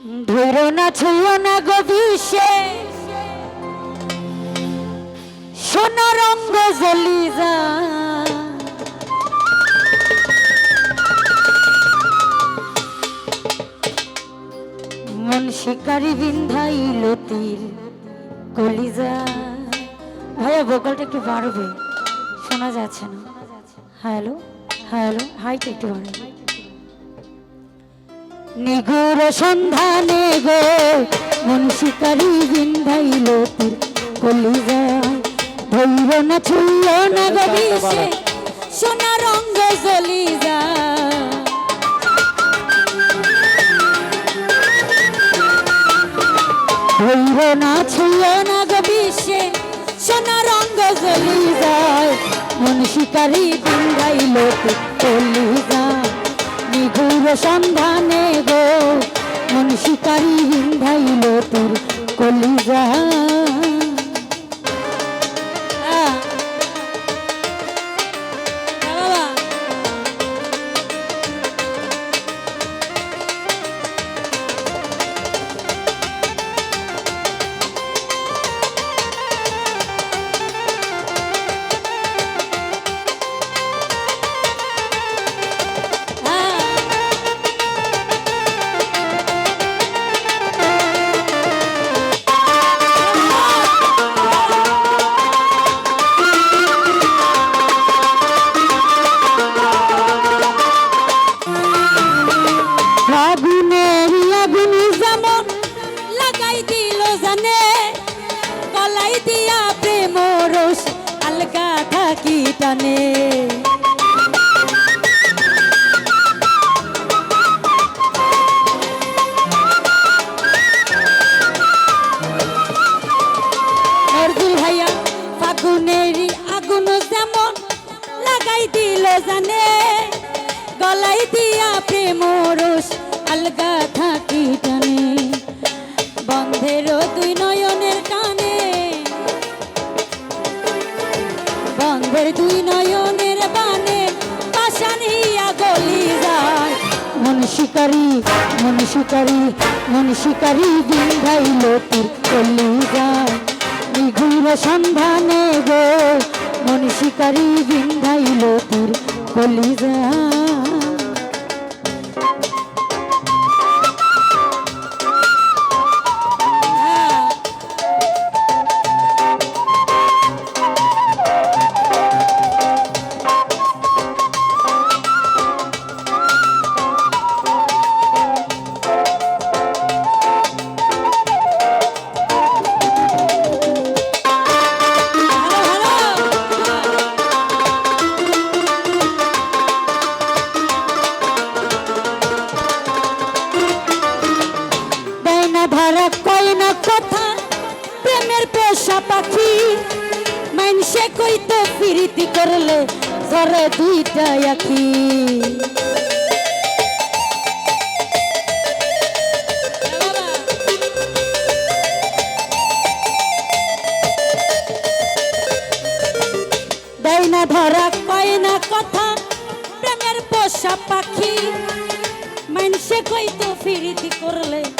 ধরো না ছুঁয়ো না গো বিশ্বে সোনা রঙ্গ জ্বলি মন শিকারি বিন্ধাইল তীর কলিজা। ভাইয়া ভোকালটা একটু বাড়বে, শোনা যাচ্ছে না। হ্যালো হ্যালো হাইটা একটু বাড়বে। নিগুর সন্ধানে গো। মন শিকারি বিন্ধাইল তীর কলিজা ধৈর না ছুঁল না গো বিষে সোনা রঙ্গ জ্বলি যা ধৈর না ছুঁল না গো বিষে সোনা রঙ্গ জ্বলি যায় মন শিকারি বিন্ধাইল তীর কলিজা নিগুর সন্ধানে গো মন শিকারী হিন্ধাইল তোর কলিজা। ফাগুনেরই আগুন যেমন লাগাই দিল জানে গলাই দিয়া প্রেম রস আলগা শিকারি, মন শিকারি মন শিকারি বিন্ধাইল তোর কলি যায় নিঘুর সন্ধানে গো, মন শিকারি বিন্ধাইল তোর কলি যায় ধরা কয় না কথা? প্রেমের পেশা পাখি। মাইনসে কইতে ফিরিতি করলে জরে দুইটা আখি। দেয় না ধরা, কয় না কথা। প্রেমের পোষা পাখি। মানুষে কইতো ফিরিতি করলে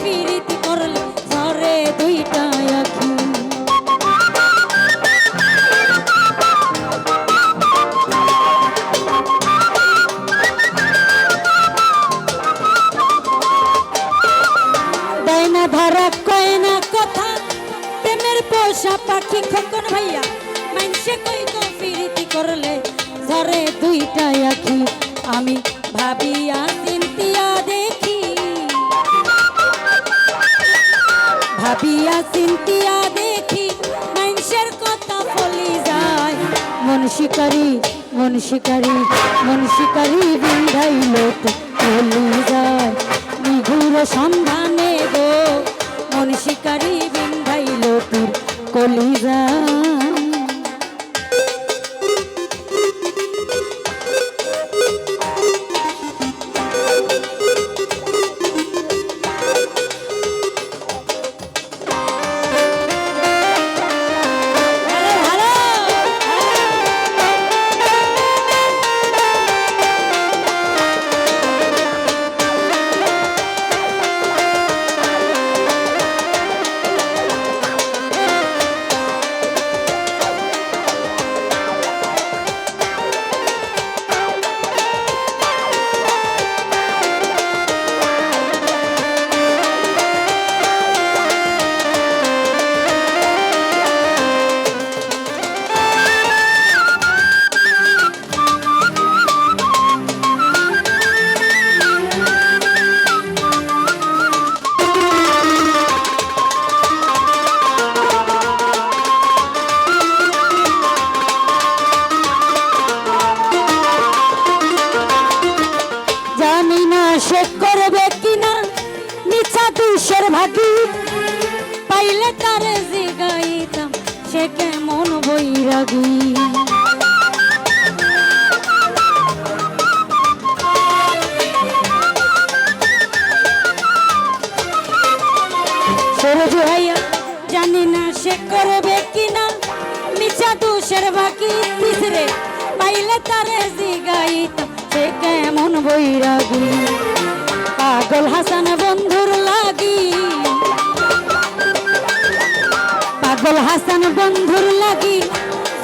প্রীতি করলে কয় না কথা, প্রেমের পোষা পাখি খোকন ভাইয়া। মানসে কই তো করলে, ঝরে দুইটা আমি ভাবিয়া চিন্তিয়া দেখ ভাবিয়া চিন্তিয়া দেখি, মানুষের কথা বলি যায়। মন শিকারি মন শিকারি মন শিকারি বিন্ধাই লোক ফলি যায়। নিগুর সন্ধানে গো, মন শিকারি বিন্ধাই লোক কলি যায়। ভাগি, পাইলে তারে জিগাইতাম সে কেমন বৈরাগী। সরজু ভাইয়া, জানি না সে করবে কিনা, মিছা দুষের বাকি তিসরে পাইলে তারে জিগাইতাম সে কেমন বৈরাগী। পাগল হাসান পাগল হাসান বন্ধুর লাগি,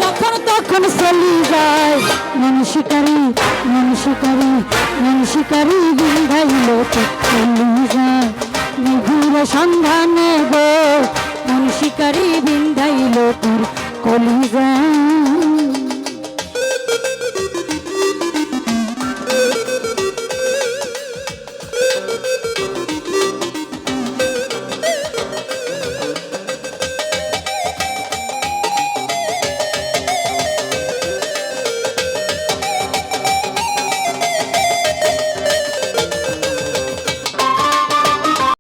যখন তখন চলি যায়। মন শিকারি মন শিকারি মন শিকারি বিন্ধাইল চলি যায়। নিঘুর সন্ধানে গো, মন শিকারি বিন্ধাইল তোর কলি যায়